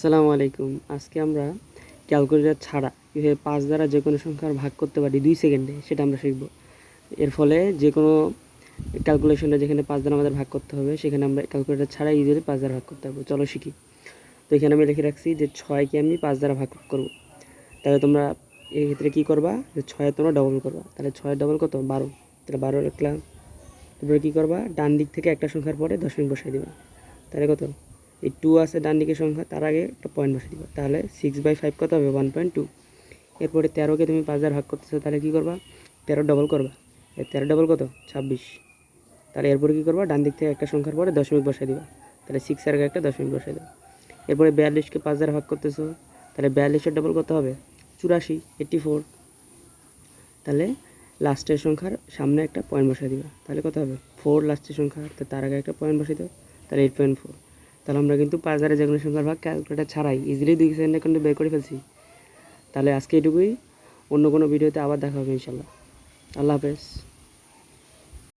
আসসালামু আলাইকুম। আজকে আমরা ক্যালকুলেটর ছাড়া কীভাবে পাঁচ দ্বারা যে কোনো সংখ্যার ভাগ করতে পারি দুই সেকেন্ডে, সেটা আমরা শিখব। এর ফলে যে কোনো ক্যালকুলেশনটা যেখানে পাঁচ দ্বারা আমাদের ভাগ করতে হবে, সেখানে আমরা ক্যালকুলেটর ছাড়া ইজিলি পাঁচ দ্বারা ভাগ করতে পারব। চলো শিখি। তো এখানে আমি লিখে রাখছি যে ছয়কে আমি পাঁচ দ্বারা ভাগ করব। তাহলে তোমরা এই ক্ষেত্রে কী করবা? যে ছয় তোমরা ডবল করবা। তাহলে ছয় ডবল কত? বারো। তাহলে বারো রাখলাম তারপরে কী করবা? ডান দিক থেকে একটা সংখ্যার পরে দশমিক বসাই দিবা। তাহলে কত? এই টু আছে, ডান দিকের সংখ্যা, তার আগে একটা পয়েন্ট বসে দিবা। তাহলে সিক্স বাই ফাইভ কত হবে? ওয়ান পয়েন্ট টু এরপরে তেরোকে তুমি পাঁচ হাজার ভাগ করতেছো, তাহলে কী করবা? তেরো ডবল করবা। তেরো ডবল কত? ছাব্বিশ। তাহলে এরপরে কী করবা? ডান দিক থেকে একটা সংখ্যার পরে দশমিক বসাই দিবা। তাহলে সিক্স আর আগে একটা দশমিক বসাই দেবা এরপরে বিয়াল্লিশকে পাঁচ হাজার ভাগ করতেছো, তাহলে বিয়াল্লিশের ডবল কত হবে? চুরাশি এইট্টি ফোর তাহলে লাস্টের সংখ্যার সামনে একটা পয়েন্ট বসাই দিবা। তাহলে কত হবে? ফোর লাস্টের সংখ্যা তার আগে একটা পয়েন্ট বসাই দাও। তাহলে এইট পয়েন্ট ফোর তাহলে আমরা কিন্তু পাঁচ হাজারের যে কোনো সংখ্যার ভাগ ক্যালকুলেটার ছাড়াই। ইজিলি দুই সেকেন্ডে কিন্তু বের করে ফেলছি। তাহলে আজকে এটুকুই। অন্য কোনো ভিডিওতে আবার দেখা হবে ইনশাল্লাহ আল্লাহ হাফেজ।